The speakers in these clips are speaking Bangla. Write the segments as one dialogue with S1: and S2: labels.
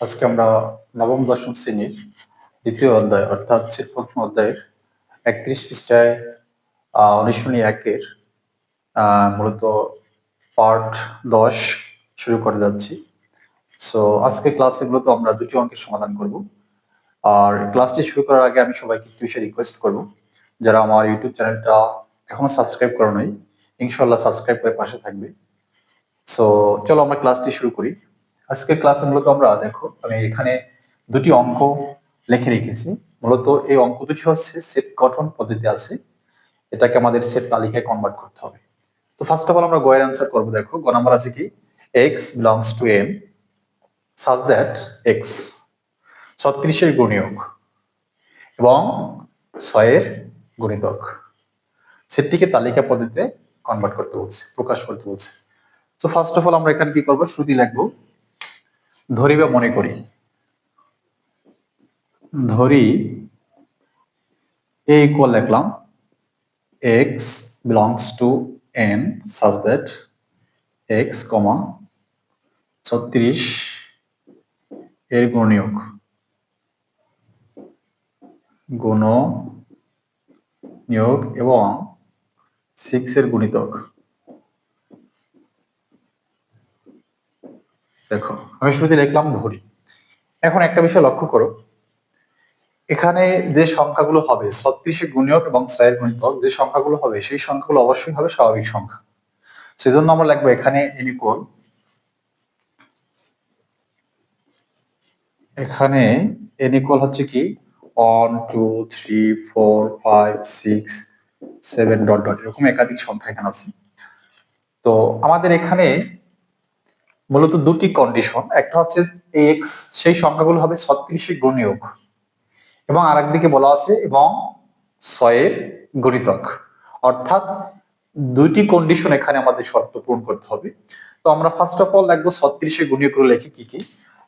S1: আজকে আমরা নবম দশম শ্রেণির দ্বিতীয় অধ্যায় অর্থাৎ প্রথম অধ্যায়ের একত্রিশ পৃষ্ঠায় আহ, অনুশীলনী একের মূলত পার্ট দশ শুরু করে যাচ্ছি। সো আজকে ক্লাসে মূলত আমরা দুটি অঙ্কের সমাধান করব। আর ক্লাসটি শুরু করার আগে আমি সবাইকে একটু বিষয়ে রিকোয়েস্ট করব। যারা আমার ইউটিউব চ্যানেলটা এখনও সাবস্ক্রাইব করো নাই ইনশাল্লাহ সাবস্ক্রাইব করে পাশে থাকবে। সো চলো আমরা ক্লাসটি শুরু করি। আজকের ক্লাসে মূলত আমরা, দেখো, আমি এখানে দুটি অঙ্ক লিখে রেখেছি। মূলত এই অঙ্ক দুটি হচ্ছে সেট গঠন পদ্ধতি আছে। এটাকে আমাদের সেট তালিকায় কনভার্ট করতে হবে। তো ফার্স্ট অফ অল আমরা গয়ের অ্যান্সার করব, দেখো গ নাম্বার আছে কি? X belongs to n such that x ছত্রিশের গুণিয়ক এবং ছয়ের গুণিতক। সেটটিকে তালিকা পদ্ধতিতে কনভার্ট করতে বলছে, প্রকাশ করতে বলছে। তো ফার্স্ট অফ অল আমরা এখানে কি করব? শ্রুতি লিখব। ধরি বা মনে করি। ধরি এ ইকুয়াল লিখলাম x belongs to n such that x comma ছত্রিশ এর গুণনীয়ক। গুণ নিয়োগ এবং সিক্স এর গুণিতক। দেখো, আমি শুরুতে লিখলাম ধরি। এখন একটা বিষয় লক্ষ্য করো। এখানে যে সংখ্যাগুলো হবে ছত্রিশে গুণিয়ক এবং ছয়ের গুণিতক, যে সংখ্যাগুলো হবে, সেই সংখ্যাগুলো অবশ্যই হবে স্বাভাবিক সংখ্যা। সেজন্য আমরা লিখব এখানে এন ইকুয়াল এখানে এন ইকুয়াল হচ্ছে কি? One two three four five six seven dot dot এরকম একাধিক সংখ্যা এখানে আছে। তো আমাদের এখানে মূলত দুটি কন্ডিশন একটা হচ্ছে এক্স সেই সংখ্যাগুলো হবে ছত্রিশে গুণিয়ক এবং আরেকদিকে বলা আছে, এবং ছয়ের গণিতক। অর্থাৎ দুইটি কন্ডিশন এখানে আমাদের শর্ত পূরণ করতে হবে। তো আমরা ফার্স্ট অফ অল লিখব ছত্রিশে গুণিয়কগুলো লিখি কি কি।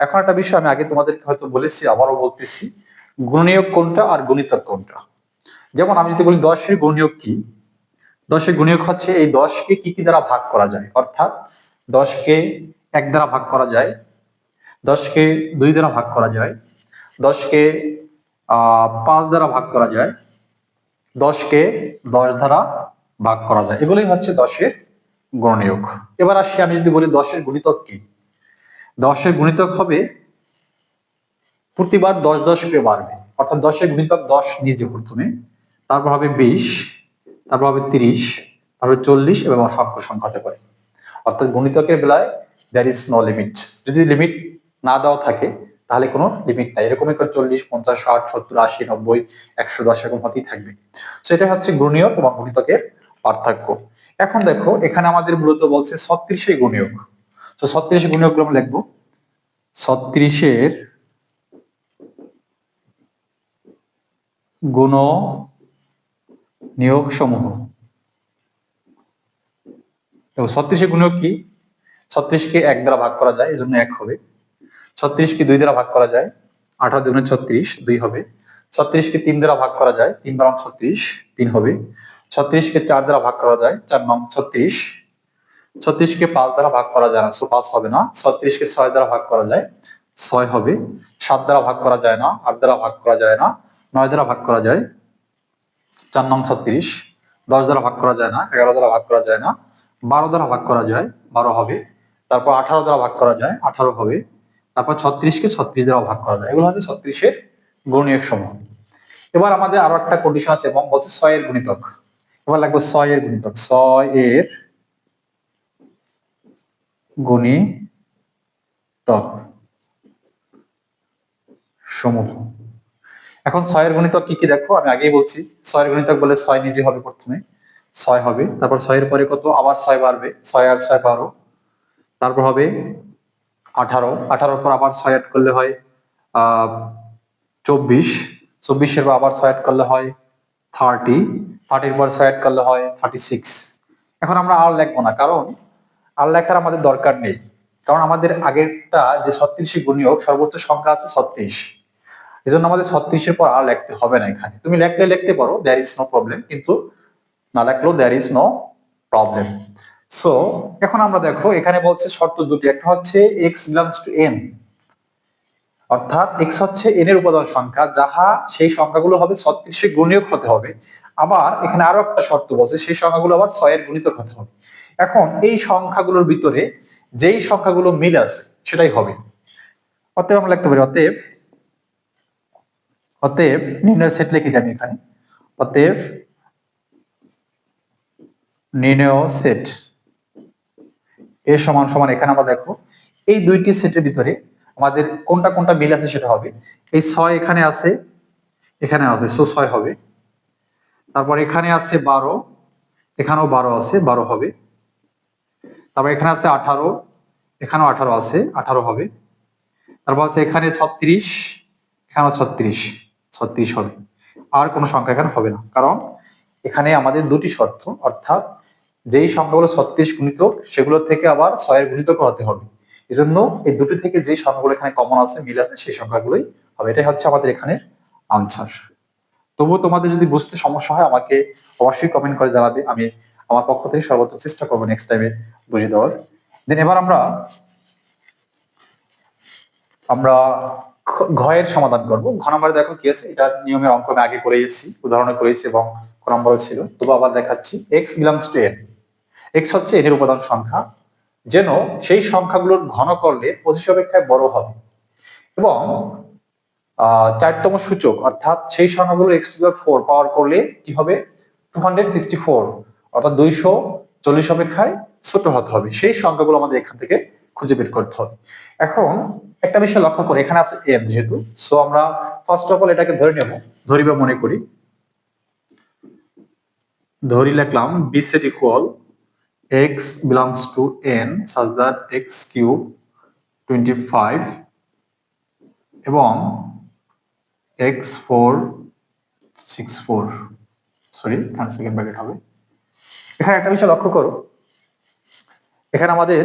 S1: এখন একটা বিষয় আমি আগে তোমাদেরকে হয়তো বলেছি, আবারও বলতেছি গুণনীয়ক কোনটা আর গণিতক কোনটা। যেমন আমি যদি বলি দশের গুণনীয়ক কি, দশের গুণনীয়ক হচ্ছে এই দশকে কি কি দ্বারা ভাগ করা যায়। অর্থাৎ দশকে এক দ্বারা ভাগ করা যায়, দশকে দুই দ্বারা ভাগ করা যায়, দশকে পাঁচ দ্বারা ভাগ করা যায়, দশকে দশ দ্বারা ভাগ করা যায়। এগুলোই হচ্ছে দশের গণনীয়ক। এবার আসি আমি যদি বলি দশের গুণিতক কি? দশের গুণিতক হবে, প্রতিবার দশ দশ করে বাড়বে। অর্থাৎ দশের গুণিতক দশ নিজে প্রথমে, তারপর হবে বিশ, তারপর হবে তিরিশ, তারপর চল্লিশ এবং অসংখ্য সংখ্যা হতে পারে অর্থাৎ গণিতকের বেলায় দ্যার ইজ নো লিমিট যদি লিমিট না দেওয়া থাকে, তাহলে কোনো লিমিট নাই। এরকমই করে চল্লিশ, পঞ্চাশ, ষাট, সত্তর, আশি, নব্বই, একশো, দশ এরকম হতেই থাকবে। তো এটা হচ্ছে গুণীয়ক এবং গুণিতকের পার্থক্য। এখন দেখো, এখানে আমাদের মূলত বলছে ছত্রিশে গুণীয়ক তো ছত্রিশে গুণীয়ক আমরা লিখব। ছত্রিশের গুণ নিয়োগ সমূহ তো ছত্রিশে গুণিয়োগ কি? ছত্রিশকে এক দ্বারা ভাগ করা যায় এই জন্য এক হবে ছত্রিশকে দুই দ্বারা ভাগ করা যায় আঠারো দুগুণে ছত্রিশ দুই হবে ছত্রিশকে তিন দ্বারা ভাগ করা যায় তিন বারং ছত্রিশ তিন হবে ছত্রিশকে চার দ্বারা ভাগ করা যায় চার নং ছত্রিশ ছত্রিশকে পাঁচ দ্বারা ভাগ করা যায় না সো পাঁচ হবে না ছত্রিশকে ছয় দ্বারা ভাগ করা যায় ছয় হবে সাত দ্বারা ভাগ করা যায় না আট দ্বারা ভাগ করা যায় না নয় দ্বারা ভাগ করা যায় চার নং ছত্রিশ দশ দ্বারা ভাগ করা যায় না এগারো দ্বারা ভাগ করা যায় না বারো দ্বারা ভাগ করা যায় বারো হবে তারপর আঠারো দ্বারা ভাগ করা যায়, আঠারো হবে। তারপর ছত্রিশকে ছত্রিশ দ্বারা ভাগ করা যায়। এগুলো হচ্ছে ছত্রিশের গুণনীয়ক সমূহ। এবার আমাদের আরও একটা কন্ডিশন আছে, এবং বলছে ছয়ের গুণিতক। এবার লাগবে ছয়ের গুণিতক। ছয় এর গুণিতক সমূহ। এখন ছয়ের গণিতক কি কি দেখো? আমি আগেই বলছি, ছয়ের গণিতক বলে ছয় নিজে হবে প্রথমে। ছয় হবে, তারপর ছয়ের পরে কত? আবার ছয় বাড়বে। ছয় আর ছয় বারো। তারপর হবে আঠারো। আঠারোর পর আবার ছয় অ্যাড করলে হয় চব্বিশ। চব্বিশের পর আবার ছয় অ্যাড করলে হয় থার্টি থার্টির পর ছয় অ্যাড করলে হয় থার্টি সিক্স এখন আমরা আর লিখব না, কারণ আর লেখার আমাদের দরকার নেই। কারণ আমাদের আগেরটা যে ছত্রিশে গুণিয়োগ সর্বোচ্চ সংখ্যা আছে ছত্রিশ। এই জন্য আমাদের ছত্রিশের পর আর লিখতে হবে না এখানে। তুমি লিখলে লিখতে পারো দ্যার ইজ নো প্রবলেম কিন্তু না লিখলেও there is no problem so এখন আমরা দেখো, এখানে বলছে শর্ত দুটি। একটা হচ্ছে এক্স বিলংস টু এন অর্থাৎ এক্স হচ্ছে এন এর উপাদান সংখ্যা, যাহা সেই সংখ্যাগুলো হবে ছত্রিশে গুণিয়ক হতে হবে। আবার এখানে আরও একটা শর্ত বলছে, সেই সংখ্যাগুলো আবার ছয়ের গুণিতক হতে হবে। এখন এই সংখ্যাগুলোর ভিতরে যেই সংখ্যাগুলো মিল আছে, সেটাই হবে। অতএব আমরা লিখতে পারি, অতএব অতএব নির্ণয় সেট লিখে আমি এখানে। অতএব নির্ণয় সেট। এ সমান সমান এখানে আমরা দেখো, এই দুইটি সেটের ভিতরে আমাদের কোনটা কোনটা মিল আছে সেটা হবে। এই ছয় এখানে আছে এখানে আছে সো ছয় হবে। তারপর এখানে আছে বারো, এখানেও বারো আছে, বারো হবে। তারপর এখানে আছে আঠারো, এখানেও আঠারো আছে, আঠারো হবে। তারপর আছে এখানে ছত্রিশ, এখানেও ছত্রিশ ছত্রিশ হবে। আর কোনো সংখ্যা এখানে হবে না, কারণ এখানে আমাদের দুটি শর্ত, অর্থাৎ যেই সংখ্যাগুলো ছত্রিশ গুণিতক সেগুলো থেকে আবার ছয়ের গুণিতক হতে হবে। এজন্য এই দুটি থেকে যে সংখ্যাগুলো এখানে কমন আছে, মিল আছে, সেই সংখ্যাগুলোই হবে। এটাই হচ্ছে আমাদের এখানের আনসার তবুও তোমাদের যদি বুঝতে সমস্যা হয়, আমাকে অবশ্যই কমেন্ট করে জানাবে। আমি আমার পক্ষ থেকে সর্বোচ্চ চেষ্টা করব নেক্সট টাইমে বুঝিয়ে দেওয়ার। দেন এবার আমরা আমরা ঘয়ের সমাধান করব। ঘ নম্বরে দেখো কি আছে? এটা নিয়মের অঙ্ক আমি আগে করে এসেছি, উদাহরণে করেছি এবং ক নম্বরে ছিল। তবু আবার দেখাচ্ছি। X belongs to n x হচ্ছে এর উপাদান সংখ্যা, যেন সেই সংখ্যাগুলোর ঘন করলে পঁচিশ অপেক্ষায় বড় হবে। এবং চারতম সূচক, অর্থাৎ সেই সংখ্যাগুলো এক্স টু ফোর পাওয়ার করলে কি হবে? টু হান্ড্রেড সিক্সটি ফোর অর্থাৎ দুইশো চল্লিশ অপেক্ষায় ছোট হতে হবে। সেই সংখ্যাগুলো আমাদের এখান থেকে খুঁজে বের করতে হবে। এখন একটা বিষয় লক্ষ্য করে, এখানে আছে এম যেহেতু সো আমরা ফার্স্ট অফ অল এটাকে ধরে নেব, ধরিবা মনে করি। ধরি লিখলাম B set equal belongs to n such that x cube twenty five এবং x four six four sorry এখানে সেকেন্ড ব্র্যাকেট হবে। এখানে একটা বিষয় লক্ষ্য করো। এখানে আমাদের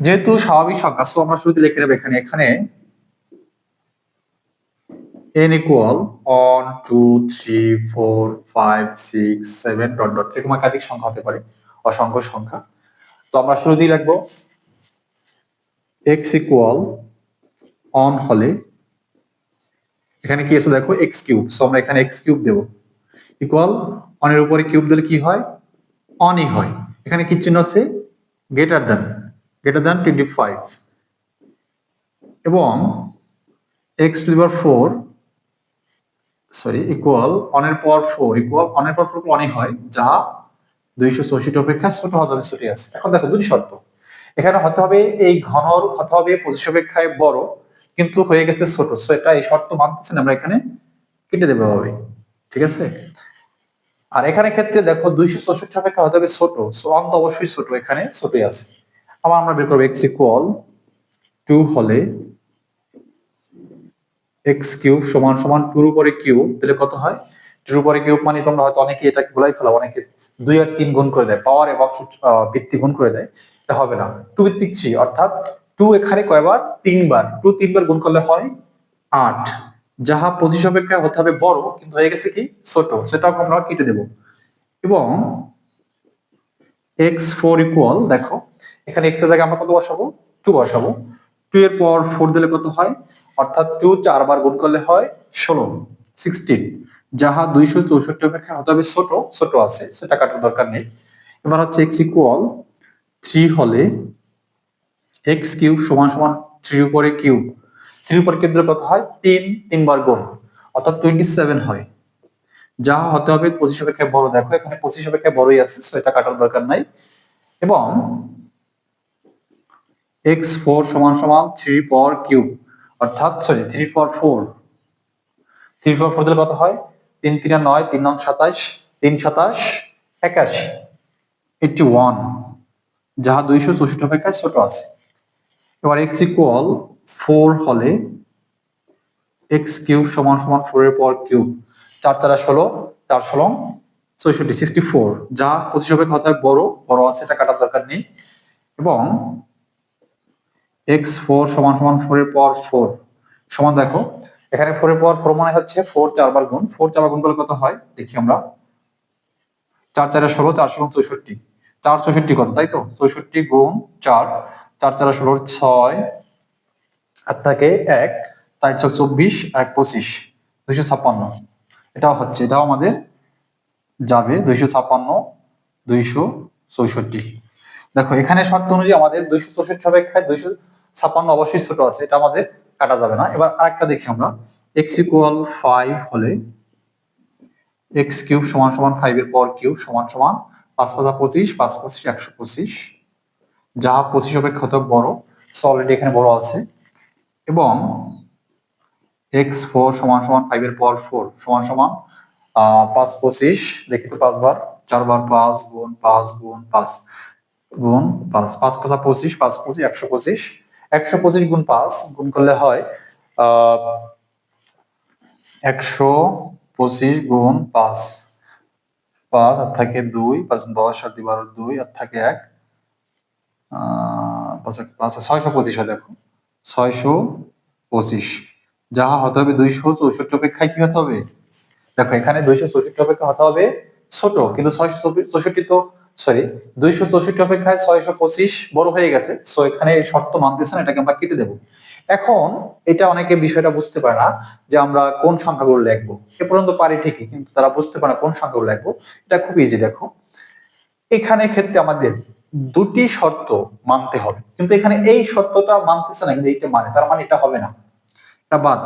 S1: যেহেতু স্বাভাবিক সংখ্যা সো আমরা শুরুতে লিখে নেব এখানে। এখানে n equal one two three four five six seven dot dot এরকম একাধিক সংখ্যা হতে পারে, অসংখ্য সংখ্যা। তো আমরা শুরুতেই লিখব x ইকুয়াল অন হলে এখানে কি আছে দেখো? এক্স কিউব সো আমরা এখানে এক্স কিউব দেবো। ইকুয়াল অনের উপরে কিউব দিলে কি হয়? অনই হয়। এখানে কি চিহ্ন আছে? Greater than greater than twenty five এবং এক্স টু দিবার ফোর সরি ইকুয়াল অনের পর ফোর ইকুয়াল অনের পর ফোর অনেক হয়, যা দুইশো চৌষট্টি অপেক্ষা ছোট হবে ছুটি আছে। এখন দেখো দুটি শর্ত। এখানে হতে হবে এই ঘনর, হতে হবে পঁচিশ অপেক্ষায় বড়, কিন্তু হয়ে গেছে ছোট। সো এটা এই শর্ত মানতেছেন, আমরা এখানে কেটে দেবে হবে ঠিক আছে? আর এখানে ক্ষেত্রে দেখো দুইশো চৌষট্টি অপেক্ষা হতে হবে ছোট। সো অন তো অবশ্যই ছোট, এখানে ছোটই আছে। আবার আমরা বের করব এক্স ইকুয়াল টু হলে এক্স কিউব সমান সমান টুর উপরে কিউব, তাহলে কত হয়? টুর উপরে কিউব মানে তোমরা হয়তো অনেকে এটা ভুলাই ফেলা অনেকে দুই আর তিন গুণ করে দেয়, পাওয়ার এবং ভিত্তি গুণ করে দেয়, এটা হবে না। টু ভিত্তিক থ্রি, অর্থাৎ টু এখানে কয়বার? তিনবার। টু তিনবার গুণ করলে হয় আট। যাহা পঁচিশ অপেক্ষায় হতে হবে বড়, কিন্তু হয়ে গেছে কি? ছোট। সেটাও আমরা কেটে দেব। এবং এক্স ফোর ইকুয়াল দেখো, এখানে এক্সের জায়গায় আমরা কত বসাবো? টু বসাবো। টু এর পর ফোর দিলে কত হয়? অর্থাৎ টু চারবার গুণ করলে হয় ষোলো সিক্সটিন যাহা দুইশো চৌষট্টি অপেক্ষা হতে হবে ছোট ছোট আছে, সেটা কাটার দরকার নেই। এবার হচ্ছে এক্স ইকুয়াল থ্রি হলে এক্স কিউব সমান সমান থ্রি উপরে কিউব থ্রি উপরে দিলে কত হয়? তিন, তিনবার গুণ। অর্থাৎ টোয়েন্টি সেভেন হয়। যা হতে হবে পঁচিশ অপেক্ষায় বড়। দেখো, এখানে পঁচিশ অপেক্ষায় বড়ই আছে সো এটা কাটার দরকার নাই। এবং এক্স ফোর সমান সমান থ্রি পর কিউব। অর্থাৎ সরি থ্রি পর ফোর। থ্রি পর ফোর দিলে কত হয়? তিন তিন নয়, তিন নং সাতাশ, তিন সাতাশ, একাশি। Eighty one. যাহা দুইশো চৌষট্টি অপেক্ষায় ছোট আছে। এবার এক্স ইকুয়াল ফোর হলে এক্স কিউব সমান সমান ফোর এর পর কিউব। চার চারা ষোলো, চার ষোলো চৌষট্টি সিক্সটি ফোর যা পঁচিশ অপেক্ষা হয় বড় বড় আছে, এটা কাটার দরকার নেই। এবং এক্স ফোর সমান সমান ফোর এর পর ফোর সমান দেখো, এখানে ফোর এর পর ফোর মানে হচ্ছে ফোর চারবার গুণ। ফোর চারবার গুণ করলে কত হয়? দেখি আমরা। চার চারে ষোলো, চার ষোলো, চৌষট্টি। চার, চৌষট্টি কত? তাই তো? চৌষট্টি গুণ চার। চার চার ষোলো ছয়, আর থাকে এক। চার ছয় চব্বিশ, এক পঁচিশ। দুইশো ছাপ্পান্ন। এটাও হচ্ছে, এটাও আমাদের যাবে। দুইশো ছাপ্পান্ন, দুইশো চৌষট্টি। দেখো, এখানে শর্ত অনুযায়ী আমাদের দুইশো চৌষট্টি অপেক্ষায় দুইশো ছাপ্পান্ন অবশ্যই ছোট আছে, এটা আমাদের কাটা যাবে না। এবার আরেকটা দেখি আমরা। এক্স ইকুয়াল ফাইভ হলে এক্স কিউব সমান সমান ফাইভ এর পর কিউব সমান সমান পাঁচ পাঁচা পঁচিশ, পাঁচ পঁচিশ একশো পঁচিশ। যা পঁচিশ অপেক্ষা হতে বড়? সো অলরেডি এখানে বড় আছে। এবং এক্স ফোর সমান সমান ফাইভ এর পর ফোর সমান সমান পাঁচ পঁচিশ, দেখি তো পাঁচবার। চারবার পাঁচ গুণ পাঁচ গুণ পাঁচ গুণ পাঁচ। পাঁচ পাঁচা পঁচিশ, পাঁচ পঁচিশ একশো পঁচিশ। একশো পঁচিশ গুণ পাঁচ গুণ করলে হয় একশো পঁচিশ গুণ পাঁচ। পাঁচ আর থাকে দুই, পাঁচ দশ আর দুই বারো দুই, আর থাকে এক। পাঁচ ছয়শো পঁচিশ হয় দেখো। ছয়শো পঁচিশ। যাহা হতে হবে দুইশো চৌষট্টি অপেক্ষায় কি হতে হবে? দেখো এখানে দুইশো চৌষট্টি অপেক্ষা হতে হবে ছোট, কিন্তু ছয়শো চৌষট্টি তো সরি দুইশো চৌষট্টি অপেক্ষায় ছয়শো পঁচিশ বড় হয়ে গেছে সো এখানে শর্ত মানতেছে না এটাকে আমরা কেটে দেবো। এখন এটা অনেকে বিষয়টা বুঝতে পারে না যে আমরা কোন সংখ্যাগুলো লিখব। এ পর্যন্ত পারি ঠিকই, কিন্তু তারা বুঝতে পারে না কোন সংখ্যাগুলো লিখব। এটা খুব ইজি দেখো। এখানে ক্ষেত্রে আমাদের দুটি শর্ত মানতে হবে, কিন্তু এখানে এই শর্তটা মানতেছে না, কিন্তু এইটা মানে তার মানে এটা হবে না। এটা বাদ।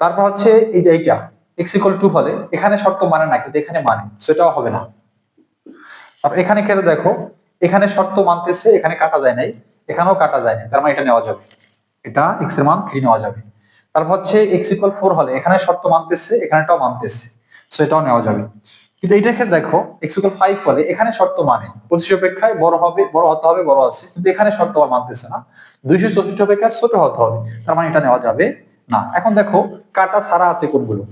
S1: তারপর হচ্ছে এই যে এইটা এক্স ইকুয়াল টু হলে, এখানে শর্ত মানে না, কিন্তু এখানে মানে সেটাও হবে না। তারপর এখানে ক্ষেত্রে দেখো, এখানে শর্ত মানতেছে, এখানে কাটা যায় নাই, এখানেও কাটা যায় না তার মানে এটা নেওয়া যাবে। এটা এক্সের মান থ্রি নেওয়া যাবে। তারপর হচ্ছে এক্স ইকুয়াল ফোর হলে, এখানে শর্ত মানতেছে, এখানেটাও মানতেছে সো এটাও নেওয়া যাবে। কিন্তু এইটা ক্ষেত্রে দেখো এক্স ইকুয়াল ফাইভ হলে, এখানে শর্ত মানে পঁচিশ অপেক্ষায় বড় হবে, বড় হতে হবে, বড় আছে, কিন্তু এখানে শর্ত আবার মানতেছে না। দুইশো চৌষট্টি অপেক্ষায় ছোট হতে হবে, তার মানে এটা নেওয়া যাবে না। এখন দেখো, কাটা ছাড়া আছে কোনগুলো?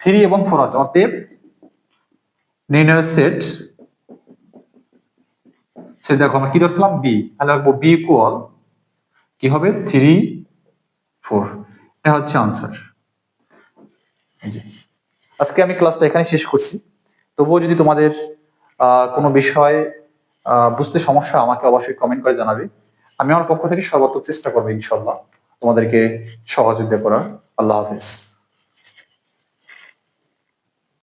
S1: থ্রি এবং ফোর আছে, অতএব নির্ণয় সেট সে দেখো আমরা কি ধরছিলাম? বি তাহলে লিখব বি ইকুয়াল কি হবে? থ্রি ফোর এটা হচ্ছে আনসার আজকে আমি ক্লাসটা এখানে শেষ করছি। তবুও যদি তোমাদের কোনো বিষয় বুঝতে সমস্যা আমাকে অবশ্যই কমেন্ট করে জানাবে। আমি আমার পক্ষ থেকে সর্বাত্মক চেষ্টা করব ইনশাল্লাহ তোমাদেরকে সহযোগিতা করার। আল্লাহ হাফিজ।